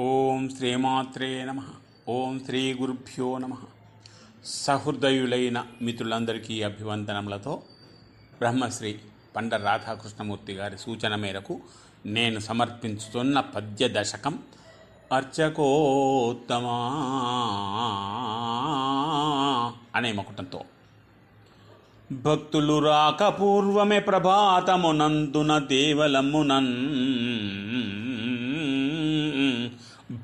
ఓం శ్రీమాత్రే నమ. ఓం శ్రీ గురుభ్యో నమ. సహృదయులైన మిత్రులందరికీ అభివందనములతో బ్రహ్మశ్రీ పండ రాధాకృష్ణమూర్తి గారి సూచన మేరకు నేను సమర్పించుతున్న పద్య దశకం అర్చకోత్తమా అనే మకుటంతో. భక్తులు రాక పూర్వమే ప్రభాతమునందున దేవలమునన్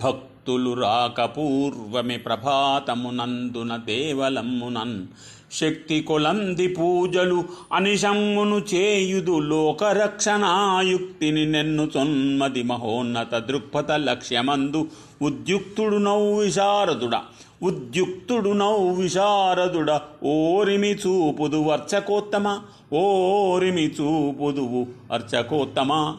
భక్తులు రాకపూర్వమే ప్రభాతమునందున దేవలమ్మునన్ శక్తి కొలంది పూజలు అనిశమ్మును చేయుదు లోకరక్షణాయుక్తిని నెన్ను సొన్మది మహోన్నత దృక్పథ లక్ష్యమందు ఉద్యుక్తుడు నౌ విశారదుడ ఉద్యుక్తుడు నౌ విశారదుడ. ఓరిమి చూపుదు అర్చకోత్తమ ఓరిమి చూపుదువు అర్చకోత్తమ.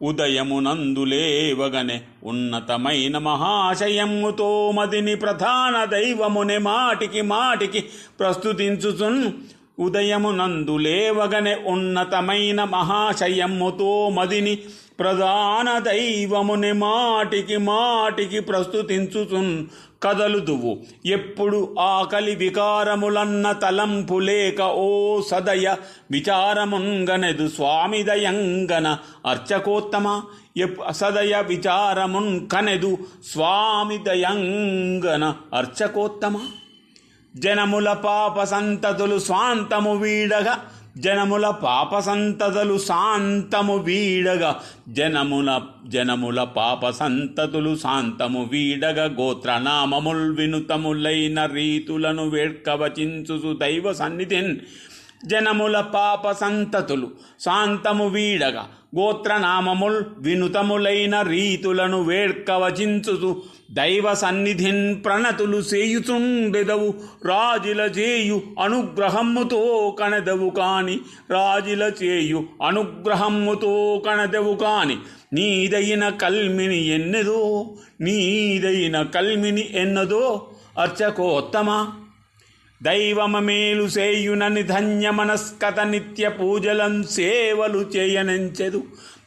ఉదయమునందులేవగనే ఉన్నతమైన మహాశయముతో మదిని ప్రధాన దైవముని మాటికి మాటికి ప్రస్తుతించుచున్ ఉదయమునందులేవగనే ఉన్నతమైన మహాశయముతో మదిని ప్రధాన దైవముని మాటికి మాటికి ప్రస్తుతించుచున్ కదలుదువు. ఎప్పుడు ఆకలి వికారములన్న తలంపు లేక ఓ సదయ విచారముంగనెదు స్వామిదయంగన అర్చకోత్తమ. ఎప్ సదయ విచారమున్ కనెదు స్వామిదయంగన అర్చకోత్తమ. జనముల పాప సంతతులు స్వాంతము వీడగా జనముల పాప సంతతులు శాంతము వీడగా జనముల జనముల పాప సంతతులు శాంతము వీడగా గోత్రనామముల్ వినుతములైన రీతులను వేడ్కవచించుసు దైవ సన్నిధిన్ జనముల పాప సంతతులు శాంతము వీడగా. గోత్రనామముల్ వినుతములైన రీతులను వేడ్కవచించుతు దైవ సన్నిధిన్ ప్రణతులు చేయుచుండెదవు. రాజుల చేయు అనుగ్రహముతో కనదవు కాని రాజుల చేయు అనుగ్రహముతో కనదవు కాని నీదైన కల్మిని ఎన్నదో నీదైన కల్మిని ఎన్నదో అర్చకోత్తమా దైవమ మేలు సేయునని ధన్యమనస్కత నిత్య పూజలం సేవలు చేయనంచెదు.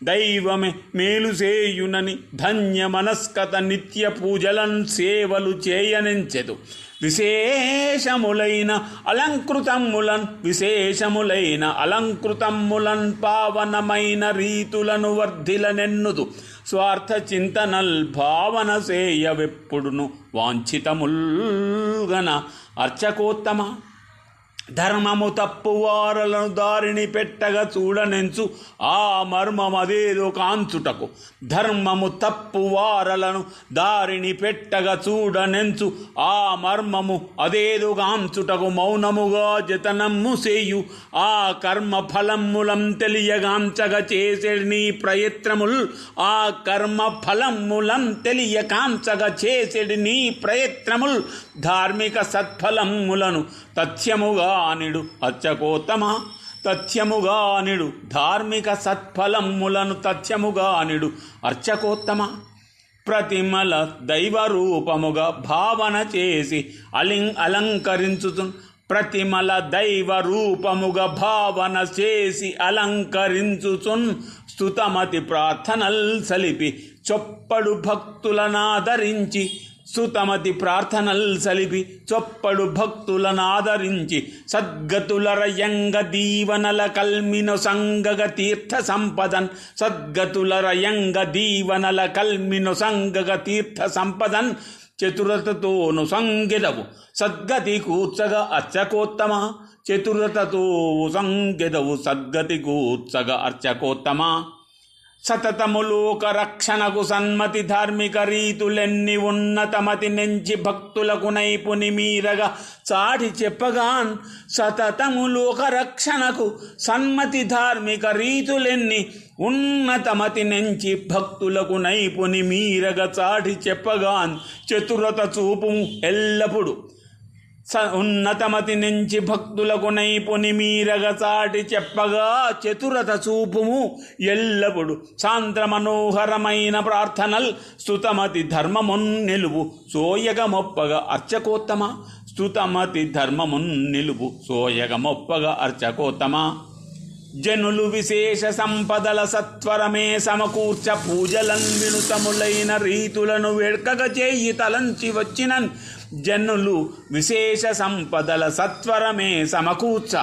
దైవమే మేలు చేయునని ధన్య మనస్కత నిత్య పూజలన్ సేవలు చేయనించెదు. విశేషములైన అలంకృతములన్ విశేషములైన అలంకృతములన్ పావనమైన రీతులను వర్ధిలనెన్నుదు. స్వార్థ చింతనల్ భావన సేయవెప్పుడును వాంఛితముల్గన అర్చకోత్తమ. ధర్మము తప్పు వారలను దారిని పెట్టగా చూడనెంచు ఆ మర్మమదేదో కాంచుటకు ధర్మము తప్పు వారలను దారిని పెట్టగా చూడనెంచు ఆ మర్మము అదేదో కాంచుటకు మౌనముగా జతనమ్ము సేయు. ఆ కర్మ ఫలములం తెలియగాంచగా చేసే నీ ప్రయత్నముల్ ఆ కర్మ ఫలములం తెలియకాంచగా చేసేడి నీ ప్రయత్నముల్. ధార్మిక సత్ఫలములను తథ్యముగానిడు అచ్చకోత్తమ ధార్మిక సత్ఫలములను తథ్యముగానిడు అర్చకోత్తమ. ప్రతిమల దైవ రూపముగా భావన చేసి అలిం అలంకరించుతు ప్రతిమల దైవ రూపముగా భావన చేసి అలంకరించుచున్ స్తుతమతి ప్రార్థనల్ సలిపి చొప్పడు భక్తులనాదరించి సుతమతి ప్రార్థనల్ సలిపి చొప్పడు భక్తులనాదరించి సద్గతులరయంగ దీవనల కల్మిన సంగగ తీర్థ సంపదన్. సద్గతులరయంగ దీవనల కల్మిను సంగగ తీర్థ సంపదన్. చతురతతోను సంగెదవు సద్గతి కూర్చగ అర్చకోత్తమ. చతురతతో సంగెదవు సద్గతి కూర్చగ అర్చకోత్తమ. సతతములోక రక్షణకు సన్మతి ధార్మిక రీతులెన్ని ఉన్నతమతి నెంచి భక్తులకు నైపుని మీరగా చాటి చెప్పగాన్ సతతములోక రక్షణకు సన్మతి ధార్మిక రీతులెన్ని ఉన్నతమతి నెంచి భక్తులకు నైపుని మీరగా చాటి చెప్పగాన్ చతురత చూపు ఎల్లప్పుడు. ఉన్నతమతి నుంచి భక్తులకు నైపుని మీరగ చాటి చెప్పగా చతురత చూపుము. ఎల్లప్పుడు సాంద్ర మనోహరమైన ప్రార్థనల్ స్తుతమతి ధర్మమున్ నిలువు. సోయగ మొప్పగా అర్చకోత్తమ. స్తుతమతి ధర్మమున్ నిలువు. సోయగ మొప్పగా అర్చకోత్తమ. జనులు విశేష సంపదల సత్వరమే సమకూర్చ పూజలన్ వినుతములైన రీతులను వెడకగ చేయి తలంచి వచ్చినన్. జనులు విశేష సంపదల సత్వరమే సమకూర్చ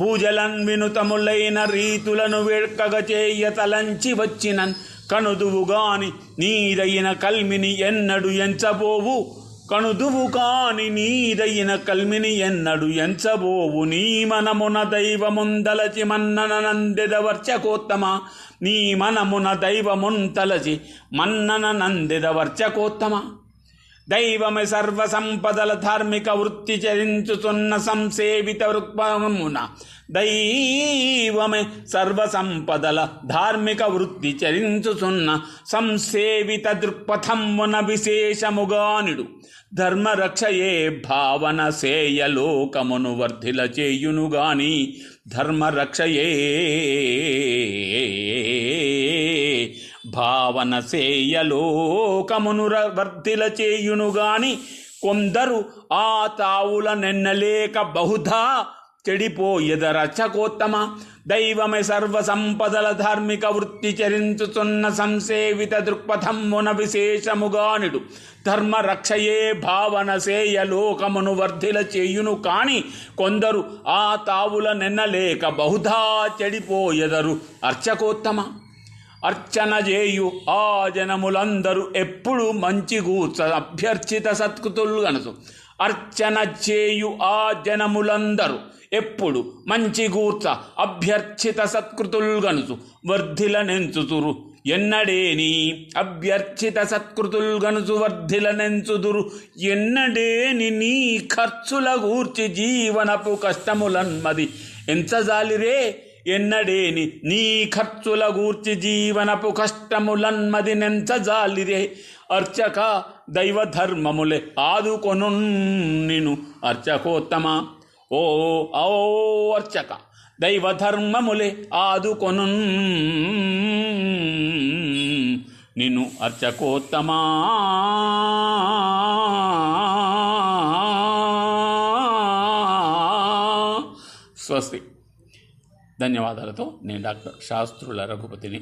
పూజలన్వినుతములైన రీతులను వెడకగ చేయ తలంచి వచ్చినన్. కనుదువుగాని నీరైన కల్మిని ఎన్నడు ఎంచబోవు. కణుదువు కాని నీదైన కల్మిని ఎన్నడు ఎంచబోవు నీ మనమున దైవముందలచి మన్నన నందెదవర్చకోత్తమ నీ మనమున దైవముంతలచి మన్నన నందెదవర్చకోత్తమ దైవము సర్వ సంపదల ధార్మిక వృత్తి చరించుతున్న సంసేవిత వృక్పమున దైవమే సర్వ సంపదల ధార్మిక వృత్తి చరించుతున్న సంసేవిత దృక్పథమున విశేషముగానిడు. ధర్మరక్షయే భావన సేయ లోకమును వర్ధిల చేయునుగాని. ధర్మరక్షయే భావన సేయ వర్తిల ర- వర్ధిల చేయును గాని కొందరు ఆ తావుల నెన్నలేక బహుధా చెడిపోయెద రచకోత్తమ. దైవమే సర్వ సంపదల ధార్మిక వృత్తి చరించుతున్న సంసేవిత దృక్పథమున విశేషముగానిడు ధర్మ రక్షయే భావన సేయ లోకమును వర్ధిల చేయును కాని కొందరు ఆ తావుల నెన్నలేక బహుధా చెడిపోయెదరు. అర్చకోత్తమ. అర్చన చేయు ఆ జనములందరూ ఎప్పుడు మంచి కూర్చ అభ్యర్చిత సత్కృతులు గనసు అర్చన చేయు ఆ జనములందరూ ఎప్పుడు మంచి కూర్చ అభ్యర్చిత సత్కృతులు గనుసు వర్ధిల నెంచుతురు ఎన్నడేని అభ్యర్చిత సత్కృతులు గనుసు వర్ధిల నెంచుదురు. ఎన్నడేని నీ ఖర్చుల గూర్చి జీవనపు కష్టములన్మది. ఎంచజాలిరే ఎన్నడేని నీ ఖర్చుల గూర్చి జీవనపు కష్టములన్మది నెంచజాలిరే అర్చక దైవ ధర్మములే ఆదుకొను నిను అర్చకోత్తమ. ఓ ఓ అర్చక దైవ ధర్మములే ఆదుకొను నిను అర్చకోత్తమా. స్వస్తి. ధన్యవాదాలతో నేను డాక్టర్ శాస్త్రుల రఘుపతిని